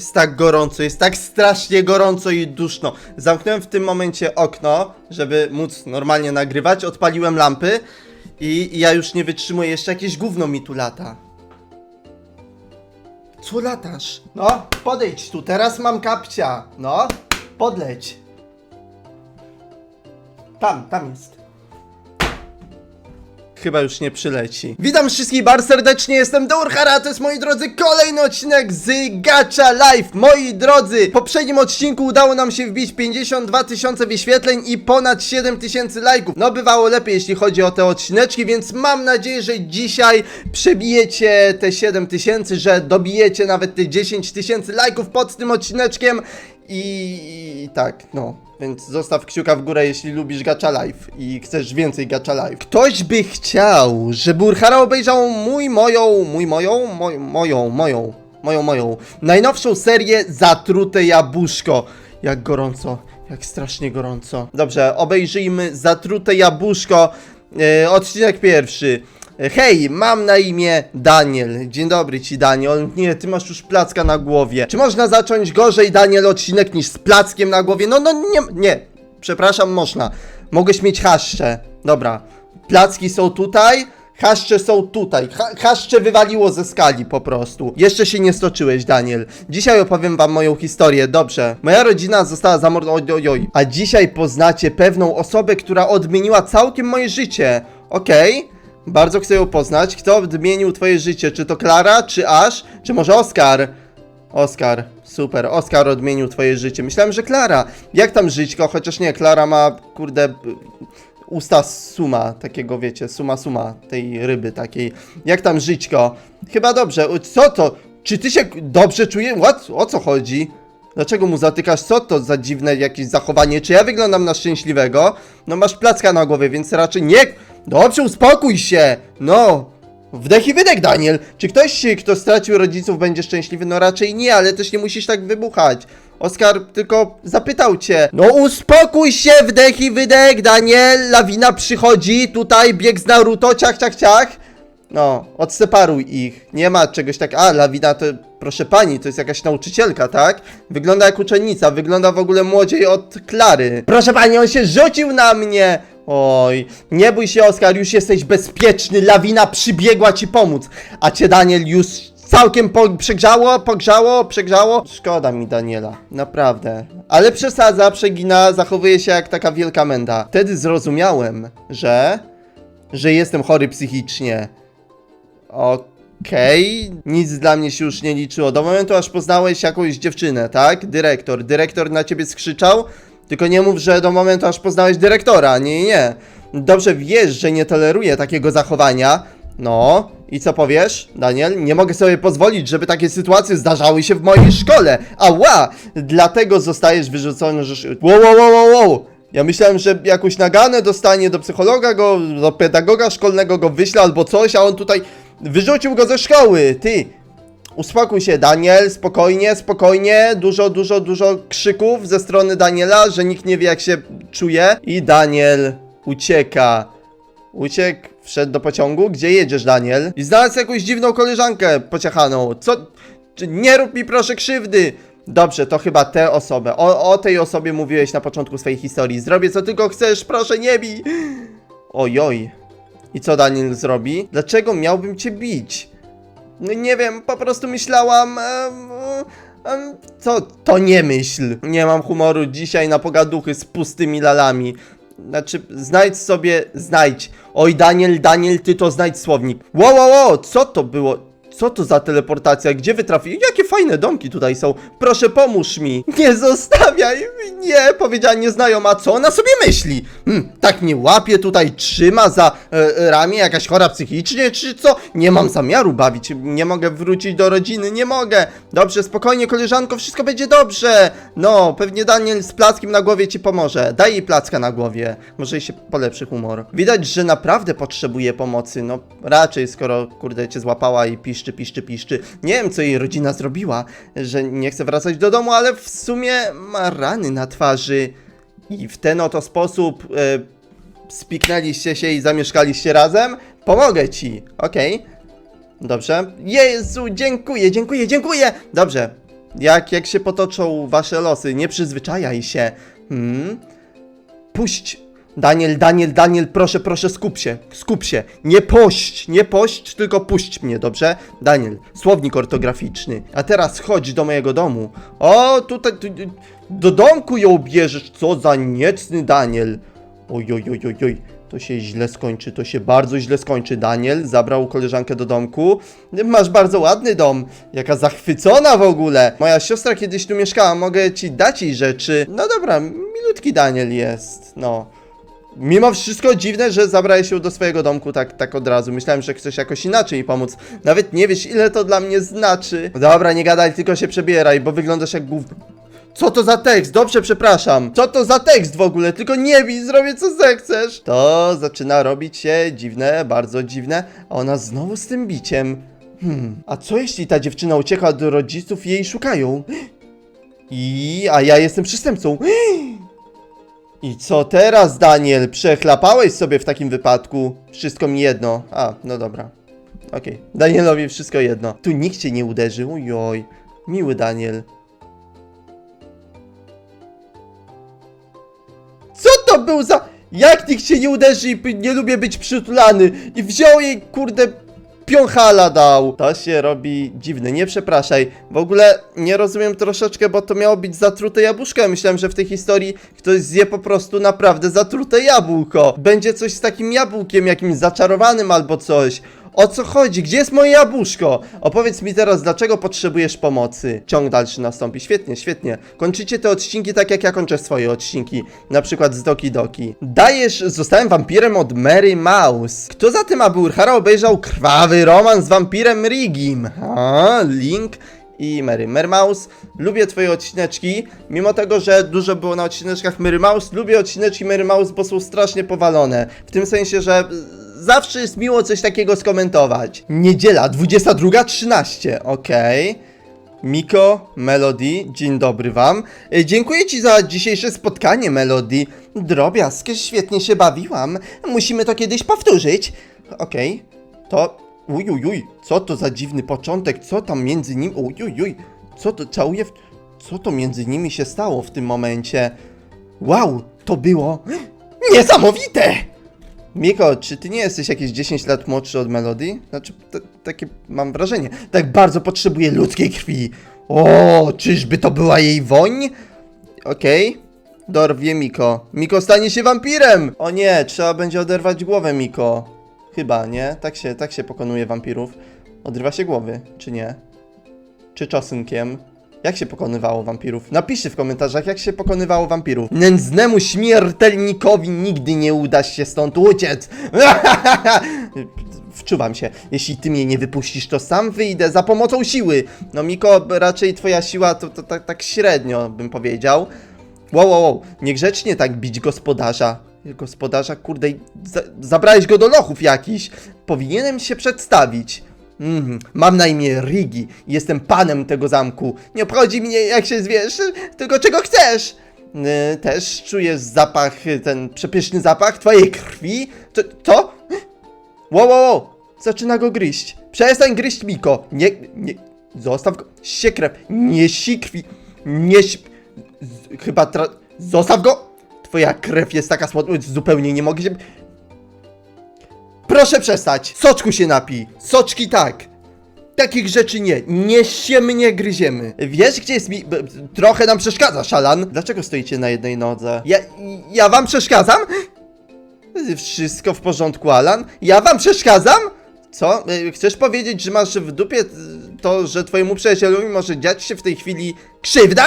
Jest tak gorąco, jest tak strasznie gorąco i duszno. Zamknąłem w tym momencie okno, żeby móc normalnie nagrywać, odpaliłem lampy i, ja już nie wytrzymuję, jeszcze jakieś gówno mi tu lata. Co latasz? No, podejdź tu, teraz mam kapcia. No, podleć. Tam, tam jest. Chyba już nie przyleci. Witam wszystkich bardzo serdecznie, jestem Dourhara, a to jest moi drodzy kolejny odcinek z Gacha Live. Moi drodzy, w poprzednim odcinku udało nam się wbić 52 tysiące wyświetleń i ponad 7 tysięcy lajków. No bywało lepiej jeśli chodzi o te odcineczki, więc mam nadzieję, że dzisiaj przebijecie te 7 tysięcy, że dobijecie nawet te 10 tysięcy lajków pod tym odcineczkiem i tak, no. Więc zostaw kciuka w górę, jeśli lubisz Gacha Live i chcesz więcej Gacha Live. Ktoś by chciał, żeby Urhara obejrzał mój, moją, mój, moją, moj, moją, moją, moją, moją najnowszą serię Zatrute Jabłuszko. Jak gorąco, jak strasznie gorąco. Dobrze, obejrzyjmy Zatrute Jabłuszko, e, odcinek pierwszy. Hej, mam na imię Daniel. Dzień dobry ci, Daniel. Nie, ty masz już placka na głowie. Czy można zacząć gorzej, Daniel, odcinek niż z plackiem na głowie? No, no, nie, nie. Przepraszam, można. Mogłeś mieć haszcze. Dobra. Placki są tutaj, haszcze są tutaj. Ha haszcze wywaliło ze skali po prostu. Jeszcze się nie stoczyłeś, Daniel. Dzisiaj opowiem wam moją historię, dobrze. Moja rodzina została zamordowana. Oj, oj. A dzisiaj poznacie pewną osobę, która odmieniła całkiem moje życie. Okej. Bardzo chcę ją poznać. Kto odmienił twoje życie? Czy to Klara, czy Ash, czy może Oskar? Oskar, super. Oskar odmienił twoje życie. Myślałem, że Klara. Jak tam żyćko? Chociaż nie, Klara ma, kurde, usta suma, takiego wiecie, suma suma, tej ryby takiej. Jak tam żyćko? Chyba dobrze. Co to? Czy ty się dobrze czujesz? What? O co chodzi? Dlaczego mu zatykasz? Co to za dziwne jakieś zachowanie? Czy ja wyglądam na szczęśliwego? No masz placka na głowie, więc raczej nie... Dobrze, uspokój się! No! Wdech i wydech, Daniel! Czy ktoś, kto stracił rodziców, będzie szczęśliwy? No raczej nie, ale też nie musisz tak wybuchać. Oskar tylko zapytał cię. No uspokój się, wdech i wydech, Daniel! Lawina przychodzi, tutaj bieg z Naruto, ciach, ciach, ciach. No, odseparuj ich. Nie ma czegoś tak. A, Lawina to, proszę pani, to jest jakaś nauczycielka, tak? Wygląda jak uczennica, wygląda w ogóle młodziej od Klary. Proszę pani, on się rzucił na mnie! Oj, nie bój się, Oskar, już jesteś bezpieczny. Lawina przybiegła ci pomóc. A cię, Daniel, już całkiem po przegrzało, pogrzało, przegrzało. Szkoda mi Daniela, naprawdę. Ale przesadza, przegina, zachowuje się jak taka wielka menda. Wtedy zrozumiałem, że że jestem chory psychicznie. Okej, nic dla mnie się już nie liczyło. Do momentu aż poznałeś jakąś dziewczynę, tak? Dyrektor. Dyrektor na ciebie skrzyczał? Tylko nie mów, że do momentu aż poznałeś dyrektora. Nie, nie. Dobrze wiesz, że nie toleruję takiego zachowania. No, i co powiesz, Daniel? Nie mogę sobie pozwolić, żeby takie sytuacje zdarzały się w mojej szkole. Ała! Dlatego zostajesz wyrzucony, że... Wow, wow, wow, wow! Ja myślałem, że jakąś naganę dostanie do psychologa go, do pedagoga szkolnego go wyśle albo coś, a on tutaj wyrzucił go ze szkoły. Ty, uspokój się Daniel, spokojnie, spokojnie. Dużo, dużo, dużo krzyków ze strony Daniela, że nikt nie wie jak się czuje. I Daniel ucieka. Uciekł, wszedł do pociągu. Gdzie jedziesz, Daniel? I znalazł jakąś dziwną koleżankę pociechaną. Co? Nie rób mi proszę krzywdy! Dobrze, to chyba tę osobę. O, o tej osobie mówiłeś na początku swojej historii. Zrobię co tylko chcesz, proszę nie bij! Ojoj. I co Daniel zrobi? Dlaczego miałbym cię bić? No nie wiem, po prostu myślałam. co? To nie myśl. Nie mam humoru dzisiaj na pogaduchy z pustymi lalami. Znaczy, znajdź sobie, znajdź. Oj, Daniel, Daniel, ty to znajdź słownik. Wow, wow, wow, co to było? Co to za teleportacja? Gdzie wy trafili? Jakie fajne domki tutaj są. Proszę, pomóż mi. Nie zostawiaj mnie, powiedziała nieznajoma. Co ona sobie myśli? Hmm, tak mnie łapie tutaj, trzyma za e, ramię, jakaś chora psychicznie, czy co? Nie mam zamiaru bawić. Nie mogę wrócić do rodziny, nie mogę. Dobrze, spokojnie, koleżanko, wszystko będzie dobrze. No, pewnie Daniel z plackiem na głowie ci pomoże. Daj jej placka na głowie. Może jej się polepszy humor. Widać, że naprawdę potrzebuje pomocy. No, raczej, skoro, kurde, cię złapała i piszczy, piszczy, piszczy. Nie wiem, co jej rodzina zrobiła, że nie chce wracać do domu, ale w sumie ma rany na twarzy. I w ten oto sposób e, spiknęliście się i zamieszkaliście razem? Pomogę ci, okej. Dobrze. Jezu, dziękuję, dziękuję, dziękuję! Dobrze. Jak, jak się potoczą wasze losy, nie przyzwyczajaj się. Hmm? Puść. Daniel, Daniel, Daniel, proszę, proszę, skup się, skup się. Nie pość, nie pość, tylko puść mnie, dobrze? Daniel, słownik ortograficzny. A teraz chodź do mojego domu. O, tutaj, tu, do domku ją bierzesz, co za niecny Daniel. Oj, oj, oj, oj, oj. To się źle skończy, to się bardzo źle skończy. Daniel zabrał koleżankę do domku. Masz bardzo ładny dom. Jaka zachwycona w ogóle. Moja siostra kiedyś tu mieszkała, mogę ci dać jej rzeczy. No dobra, milutki Daniel jest, no. Mimo wszystko dziwne, że zabrałeś się do swojego domku tak, tak od razu. Myślałem, że chcesz jakoś inaczej pomóc. Nawet nie wiesz, ile to dla mnie znaczy. Dobra, nie gadaj, tylko się przebieraj, bo wyglądasz jak gówno. Co to za tekst? Dobrze, przepraszam. Co to za tekst w ogóle? Tylko nie bij, zrobię co zechcesz. To zaczyna robić się dziwne, bardzo dziwne. A ona znowu z tym biciem. Hmm, a co jeśli ta dziewczyna uciekła do rodziców i jej szukają? I, a ja jestem przestępcą. I co teraz, Daniel? Przechlapałeś sobie w takim wypadku? Wszystko mi jedno. A, no dobra. Okej. Danielowi wszystko jedno. Tu nikt cię nie uderzy. Ujoj. Miły Daniel. Co to był za... Jak nikt cię nie uderzy i nie lubię być przytulany? I wziął jej, kurde, piąchala dał. To się robi dziwne, nie przepraszaj. W ogóle nie rozumiem troszeczkę, bo to miało być zatrute jabłuszko. Ja myślałem, że w tej historii ktoś zje po prostu naprawdę zatrute jabłko. Będzie coś z takim jabłkiem, jakimś zaczarowanym albo coś. O co chodzi? Gdzie jest moje jabłuszko? Opowiedz mi teraz, dlaczego potrzebujesz pomocy. Ciąg dalszy nastąpi. Świetnie, świetnie. Kończycie te odcinki tak, jak ja kończę swoje odcinki. Na przykład z Doki Doki. Dajesz, zostałem wampirem od Mary Mouse. Kto za tym, aby Urhara obejrzał krwawy romans z wampirem Rigim? A, link i Mary. Mary Mouse, lubię twoje odcineczki, mimo tego, że dużo było na odcineczkach Mary Mouse, lubię odcineczki Mary Mouse, bo są strasznie powalone. W tym sensie, że zawsze jest miło coś takiego skomentować. Niedziela, 22.13, okej. Miko, Melody, dzień dobry wam. E, Dziękuję ci za dzisiejsze spotkanie, Melody. Drobiazg, świetnie się bawiłam. Musimy to kiedyś powtórzyć. Okej, to... Uj, uj, co to za dziwny początek, co tam między nimi... Uj, uj, co to całuje... W... Co to między nimi się stało w tym momencie? Wow, to było... Niesamowite! Miko, czy ty nie jesteś jakieś 10 lat młodszy od Melody? Znaczy, takie mam wrażenie. Tak bardzo potrzebuję ludzkiej krwi. O, czyżby to była jej woń? Okej. Dorwie Miko. Miko stanie się wampirem! O nie, trzeba będzie oderwać głowę Miko. Chyba, nie? Tak się, tak się pokonuje wampirów. Odrywa się głowy, czy nie? Czy czosnkiem? Jak się pokonywało wampirów? Napiszcie w komentarzach, jak się pokonywało wampirów. Nędznemu śmiertelnikowi nigdy nie uda się stąd uciec. Wczuwam się. Jeśli ty mnie nie wypuścisz, to sam wyjdę za pomocą siły. No Miko, raczej twoja siła to, to tak, tak średnio, bym powiedział. Wow, wow, wow, niegrzecznie tak bić gospodarza. Gospodarza, kurde, za zabrałeś go do lochów jakiś. Powinienem się przedstawić. Mhm, mam na imię Rigi jestem panem tego zamku. Nie obchodzi mnie jak się zwiesz, tylko czego chcesz. Yy, też czujesz zapach, ten przepyszny zapach twojej krwi? To, to? Wow, wow, wow, zaczyna go gryźć. Przestań gryźć, Miko. Nie, nie, zostaw go. Siekrew, nie sikrwi, nie si... z- Chyba tra... Zostaw go! Twoja krew jest taka słodka, zupełnie nie mogę się... Proszę przestać! Soczku się napij! Soczki tak! Takich rzeczy nie. Nie się mnie gryziemy. Wiesz, gdzie jest mi... b- Trochę nam przeszkadza, Szalan. Dlaczego stoicie na jednej nodze? Ja... Ja wam przeszkadzam? Wszystko w porządku, Alan? Ja wam przeszkadzam? Co? Y, Chcesz powiedzieć, że masz w dupie to, że twojemu przyjacielowi może dziać się w tej chwili krzywda?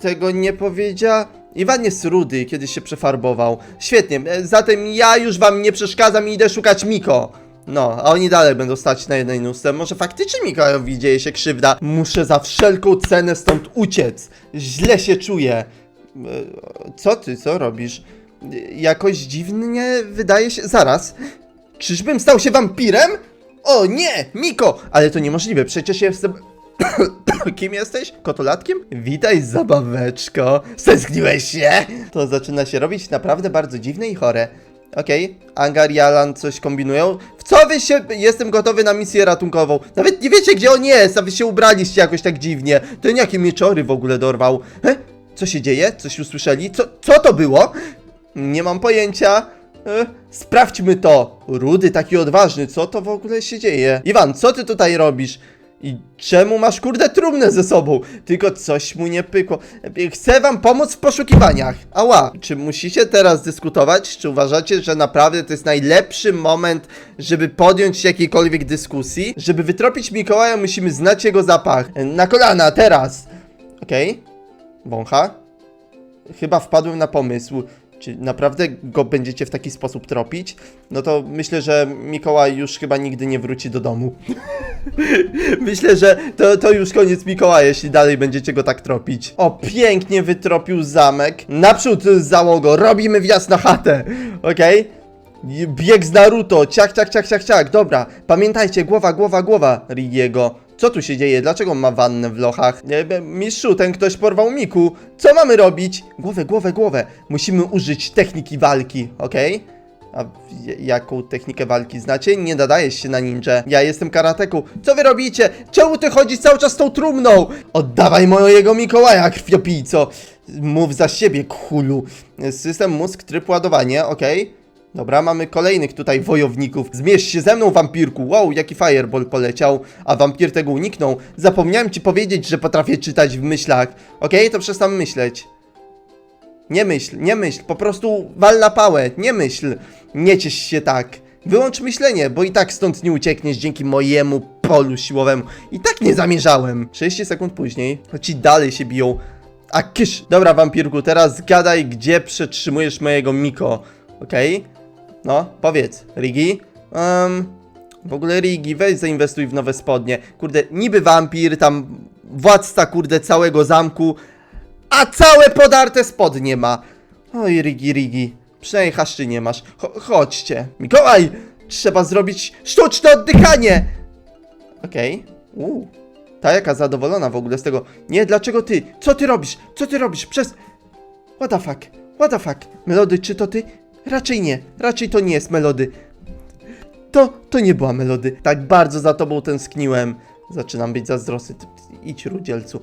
Tego nie powiedział. Iwan jest rudy, kiedy się przefarbował. Świetnie, e, zatem ja już wam nie przeszkadzam i idę szukać Miko. No, a oni dalej będą stać na jednej nóżce. Może faktycznie Mikołajowi dzieje się krzywda. Muszę za wszelką cenę stąd uciec. Źle się czuję. E, Co ty, co robisz? E, Jakoś dziwnie wydaje się... Zaraz. Czyżbym stał się wampirem? O nie, Miko! Ale to niemożliwe, przecież jestem... Kim jesteś? Kotolatkiem? Witaj, zabaweczko. Stęskniłeś się? To zaczyna się robić naprawdę bardzo dziwne i chore. Okej, Angar i Alan coś kombinują. W co wy się... Jestem gotowy na misję ratunkową. Nawet nie wiecie, gdzie on jest, a wy się ubraliście jakoś tak dziwnie. Ten jakie mieczory w ogóle dorwał. He? Co się dzieje? Coś usłyszeli? Co, co to było? Nie mam pojęcia. E, sprawdźmy to. Rudy taki odważny, co to w ogóle się dzieje? Iwan, co ty tutaj robisz? I czemu masz kurde trumnę ze sobą? Tylko coś mu nie pykło. Chcę wam pomóc w poszukiwaniach. Ała. Czy musicie teraz dyskutować? Czy uważacie, że naprawdę to jest najlepszy moment, żeby podjąć jakiejkolwiek dyskusji? Żeby wytropić Mikołaja, musimy znać jego zapach. Na kolana, teraz. Okej. Wącha. Chyba wpadłem na pomysł. Czy naprawdę go będziecie w taki sposób tropić? No to myślę, że Mikołaj już chyba nigdy nie wróci do domu. Myślę, że to, to już koniec Mikołaja, jeśli dalej będziecie go tak tropić. O, pięknie wytropił zamek. Naprzód załogo, robimy wjazd na chatę. Okej? Bieg z Naruto, ciach, ciach, ciach, ciach, ciach. Dobra, pamiętajcie, głowa, głowa, głowa Rigiego. Co tu się dzieje? Dlaczego ma wannę w lochach? Be- Mistrzu, ten ktoś porwał Miku. Co mamy robić? Głowę, głowę, głowę. Musimy użyć techniki walki, okej? A j- jaką technikę walki znacie? Nie nadajesz się na ninja. Ja jestem karateku. Co wy robicie? Czemu ty chodzisz cały czas tą trumną? Oddawaj mojego Mikołaja, krwiopijco. Mów za siebie, kulu. System mózg, tryb ładowanie, okej. Dobra, mamy kolejnych tutaj wojowników. Zmierz się ze mną, wampirku. Wow, jaki fireball poleciał, a wampir tego uniknął. Zapomniałem ci powiedzieć, że potrafię czytać w myślach. Okej, to przestań myśleć. Nie myśl, nie myśl, po prostu wal na pałę, nie myśl. Nie ciesz się tak. Wyłącz myślenie, bo i tak stąd nie uciekniesz dzięki mojemu polu siłowemu. I tak nie zamierzałem. 30 sekund później, ci dalej się biją. A kysz! Dobra, wampirku, teraz gadaj, gdzie przetrzymujesz mojego Miko. Okej? No, powiedz, Rigi? Um, w ogóle Rigi, weź zainwestuj w nowe spodnie. Kurde, niby wampir, tam władca, kurde, całego zamku, a całe podarte spodnie ma. Oj, Rigi, Rigi, przynajmniej haszczy nie masz. Cho- chodźcie. Mikołaj, trzeba zrobić sztuczne oddychanie. Okej. Okay. Ta jaka zadowolona w ogóle z tego. Nie, dlaczego ty? Co ty robisz? Co ty robisz? Przez... What the fuck? What the fuck? Melody, czy to ty? Raczej nie. Raczej to nie jest Melody. To, to nie była Melody. Tak bardzo za tobą tęskniłem. Zaczynam być zazdrosny. Idź, Rudzielcu.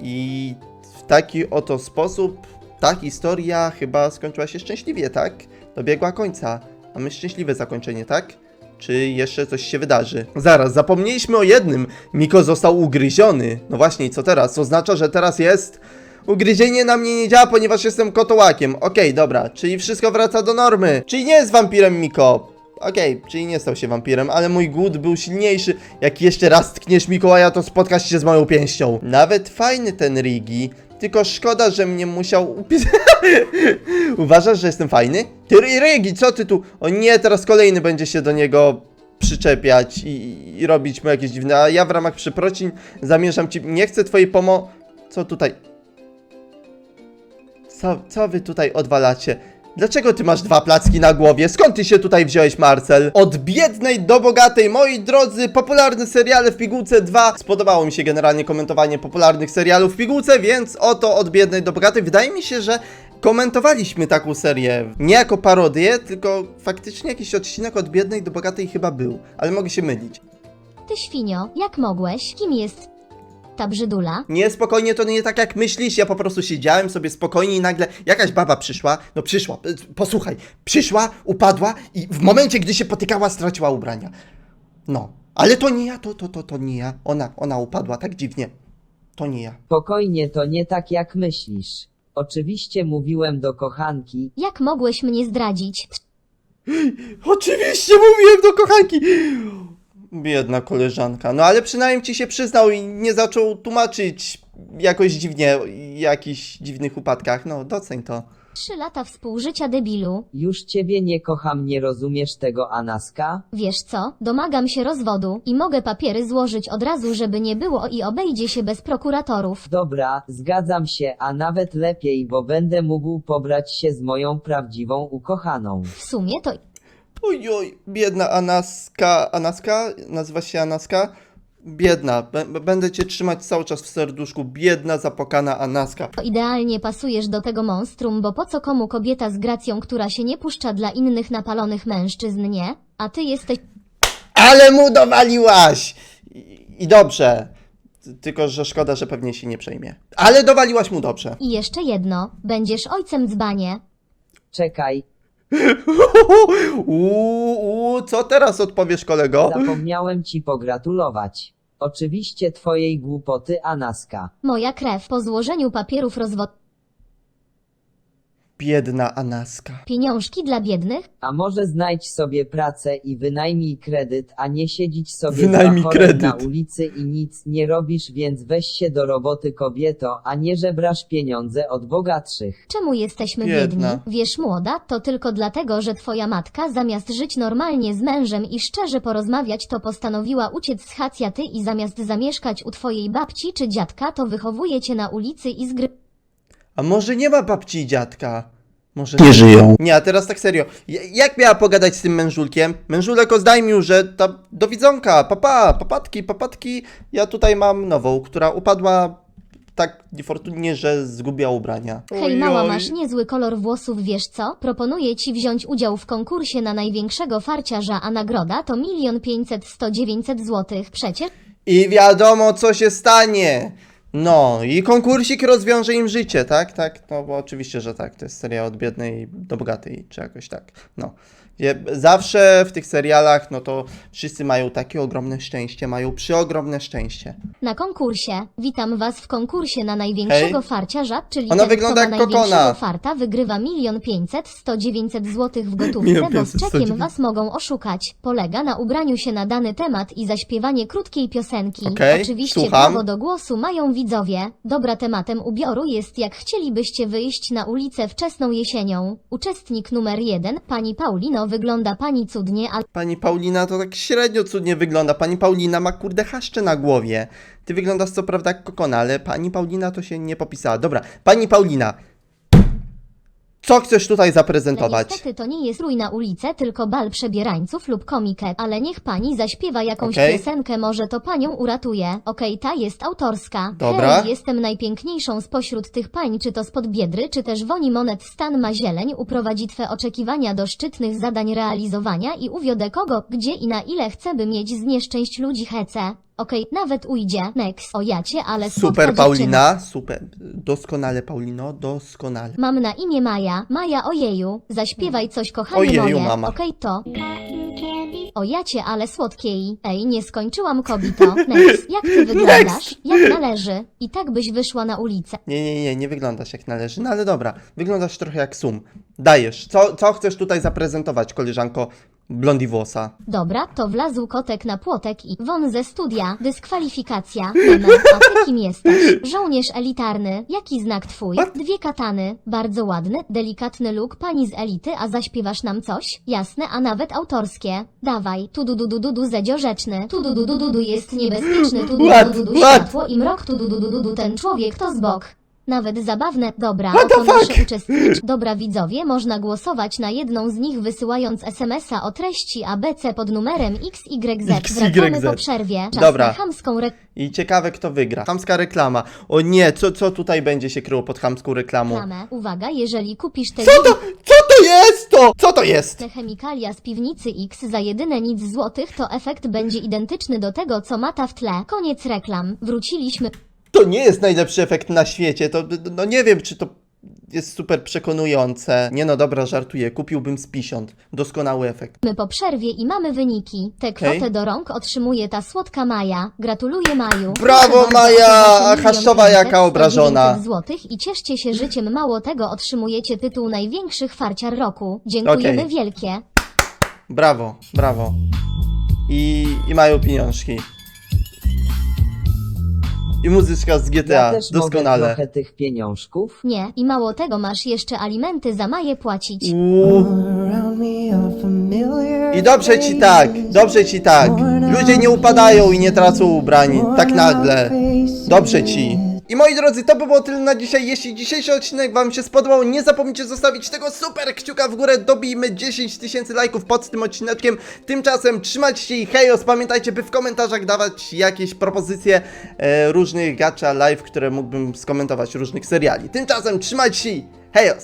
I w taki oto sposób ta historia chyba skończyła się szczęśliwie, tak? Dobiegła końca. Mamy szczęśliwe zakończenie, tak? Czy jeszcze coś się wydarzy? Zaraz, zapomnieliśmy o jednym. Miko został ugryziony. No właśnie, co teraz? Oznacza, że teraz jest... Ugryzienie na mnie nie działa, ponieważ jestem kotołakiem. Okej, dobra, czyli wszystko wraca do normy. Czyli nie jest wampirem Miko. Okej, czyli nie stał się wampirem, ale mój głód był silniejszy. Jak jeszcze raz tkniesz Mikołaja, to spotkasz się z moją pięścią. Nawet fajny ten Rigi. Tylko szkoda, że mnie musiał upisać. Uważasz, że jestem fajny? Ty Rigi, co ty tu? O nie, teraz kolejny będzie się do niego przyczepiać i, i robić mu jakieś dziwne. A ja w ramach przeprocin zamierzam ci. Nie chcę twojej pomo. Co tutaj? Co, co wy tutaj odwalacie? Dlaczego ty masz dwa placki na głowie? Skąd ty się tutaj wziąłeś, Marcel? Od biednej do bogatej, moi drodzy, popularne seriale w pigułce 2. Spodobało mi się generalnie komentowanie popularnych serialów w pigułce, więc oto od biednej do bogatej. Wydaje mi się, że komentowaliśmy taką serię. Nie jako parodię, tylko faktycznie jakiś odcinek od biednej do bogatej chyba był. Ale mogę się mylić. Ty świnio, jak mogłeś? Kim jest ta brzydula? Nie, spokojnie, to nie tak jak myślisz. Ja po prostu siedziałem sobie spokojnie i nagle jakaś baba przyszła. No przyszła, y, posłuchaj, przyszła, upadła i w momencie, gdy się potykała, straciła ubrania. No, ale to nie ja, to, to, to, to nie ja. Ona, ona upadła tak dziwnie. To nie ja. Spokojnie to nie tak jak myślisz. Oczywiście mówiłem do kochanki, Jak mogłeś mnie zdradzić? Oczywiście mówiłem do kochanki. Biedna koleżanka. No ale przynajmniej ci się przyznał i nie zaczął tłumaczyć jakoś dziwnie o jakichś dziwnych upadkach. No, doceń to. Trzy lata współżycia debilu. już ciebie nie kocham, nie rozumiesz tego Anaska? Wiesz co? Domagam się rozwodu i mogę papiery złożyć od razu, żeby nie było i obejdzie się bez prokuratorów. Dobra, zgadzam się, a nawet lepiej, bo będę mógł pobrać się z moją prawdziwą ukochaną. W sumie to Oj, oj, biedna Anaska. Anaska? Nazywa się Anaska? Biedna, b- będę cię trzymać cały czas w serduszku, biedna, zapokana Anaska. To idealnie pasujesz do tego monstrum, bo po co komu kobieta z gracją, która się nie puszcza dla innych napalonych mężczyzn, nie? A ty jesteś Ale mu dowaliłaś! I, i dobrze. Ty- Tylko, że szkoda, że pewnie się nie przejmie. Ale dowaliłaś mu dobrze. i jeszcze jedno, będziesz ojcem dzbanie. Czekaj, Uuu, uu, co teraz odpowiesz, kolego? zapomniałem ci pogratulować. Oczywiście twojej głupoty, Anaska. Moja krew po złożeniu papierów rozwod... Biedna Anaska. Pieniążki dla biednych? A może znajdź sobie pracę i wynajmij kredyt, a nie siedzieć sobie Wynajmij kredyt. na ulicy i nic nie robisz, więc weź się do roboty kobieto, a nie żebrasz pieniądze od bogatszych. Czemu jesteśmy Biedna. biedni? Wiesz, młoda, to tylko dlatego, że twoja matka zamiast żyć normalnie z mężem i szczerze porozmawiać, to postanowiła uciec z Hacjaty i zamiast zamieszkać u twojej babci czy dziadka, to wychowuje cię na ulicy i zgry... A może nie ma babci i dziadka? Może nie żyją. Nie, a teraz tak serio. J- Jak miała pogadać z tym mężulkiem? Mężulek oznajmił, że ta do widzonka, papa, papatki, papatki. Ja tutaj mam nową, która upadła tak niefortunnie, że zgubiła ubrania. Hej mała, Ojoj. masz niezły kolor włosów, wiesz co? Proponuję ci wziąć udział w konkursie na największego farciarza, a nagroda to milion pięćset sto dziewięćset złotych. Przecież I wiadomo, co się stanie. No, i konkursik rozwiąże im życie, tak? Tak, no bo oczywiście, że tak. To jest seria od biednej do bogatej, czy jakoś tak. No. Zawsze w tych serialach, no to wszyscy mają takie ogromne szczęście, mają przeogromne szczęście. na konkursie. Witam was w konkursie na największego Hej. farciarza, czyli Ona ten, wygląda kto ma jak kokona. największego farta, wygrywa milion pięćset sto dziewięćset złotych w gotówce, bo z pięćset, sto czekiem was mogą oszukać. Polega na ubraniu się na dany temat i zaśpiewanie krótkiej piosenki. Okej, Oczywiście słucham. prawo do głosu mają widzowie. Dobra tematem ubioru jest jak chcielibyście wyjść na ulicę wczesną jesienią. Uczestnik numer jeden, pani Paulino, wygląda pani cudnie, ale Pani Paulina to tak średnio cudnie wygląda. Pani Paulina ma kurde haszcze na głowie. Ty wyglądasz co prawda jak kokona, ale pani Paulina to się nie popisała. Dobra, pani Paulina. Co chcesz tutaj zaprezentować? Niestety to nie jest rój na ulicę, tylko bal przebierańców lub komikę, ale niech pani zaśpiewa jakąś Okej. piosenkę, może to panią uratuje. Okej, ta jest autorska. Dobra. Hej, jestem najpiękniejszą spośród tych pań, czy to spod biedry, czy też woni monet stan ma zieleń, uprowadzi twe oczekiwania do szczytnych zadań realizowania i uwiodę kogo, gdzie i na ile chcę, by mieć z nieszczęść ludzi hece. Okej, nawet ujdzie. Next. O jacie, ale słodka Super. Paulina, super. Doskonale Paulino, doskonale. Mam na imię Maja. Maja ojeju. Zaśpiewaj coś kochanie Ojeju, moje. mama. Okej to. O jacie, ale słodkiej. Ej, nie skończyłam kobito. Next. Jak ty wyglądasz? Jak należy. I tak byś wyszła na ulicę. Nie, nie, nie, nie wyglądasz jak należy, no ale dobra. Wyglądasz trochę jak sum. Dajesz. Co, co chcesz tutaj zaprezentować, koleżanko blondi włosa? Dobra, to wlazł kotek na płotek i won ze studia. Dyskwalifikacja. Meme, a ty kim jesteś? Żołnierz elitarny. Jaki znak twój? What? Dwie katany. Bardzo ładny, delikatny look pani z elity, a zaśpiewasz nam coś? Jasne, a nawet autorskie. Dawaj. Tu du du du du du zedzio rzeczny. Tu du du du du du jest niebezpieczny. Tu du du du du What? światło i mrok. Tu du du du du du ten człowiek to z bok. Nawet zabawne. Dobra, What the oto nasze fuck? uczestniczy. Dobra widzowie, można głosować na jedną z nich wysyłając SMS-a o treści ABC pod numerem XYZ. Wracamy XYZ. po przerwie. Czas Dobra. na chamską I ciekawe kto wygra. Chamska reklama. O nie, co, co tutaj będzie się kryło pod chamską reklamą? reklamę. Uwaga, jeżeli kupisz te Co to, co to jest to? Co to jest? te chemikalia z piwnicy X za jedyne nic złotych, to efekt będzie identyczny do tego, co mata w tle. Koniec reklam. Wróciliśmy To nie jest najlepszy efekt na świecie. To, no nie wiem, czy to jest super przekonujące. Nie no, dobra, żartuję. Kupiłbym z 50. Doskonały efekt. po przerwie i mamy wyniki. Tę Okej. kwotę do rąk otrzymuje ta słodka Maja. Gratuluję Maju. Brawo, Proszę bardzo, Maja! A milion jaka obrażona. 900 złotych i cieszcie się życiem. Mało tego, otrzymujecie tytuł największych farciar roku. Dziękujemy Okej. wielkie. Brawo, brawo. I, i mają pieniążki. I muzyczka z GTA. Ja też mogę Doskonale. trochę tych pieniążków. Nie, i mało tego, masz jeszcze alimenty za Maję płacić. Uuu. I dobrze ci tak, dobrze ci tak. Ludzie nie upadają i nie tracą ubrań tak nagle. Dobrze ci. I moi drodzy, to by było tyle na dzisiaj. Jeśli dzisiejszy odcinek wam się spodobał, nie zapomnijcie zostawić tego super kciuka w górę. Dobijmy 10 tysięcy lajków pod tym odcineczkiem. Tymczasem trzymajcie się i hejos. Pamiętajcie, by w komentarzach dawać jakieś propozycje e, różnych gacha live, które mógłbym skomentować, różnych seriali. Tymczasem trzymajcie się i hejos.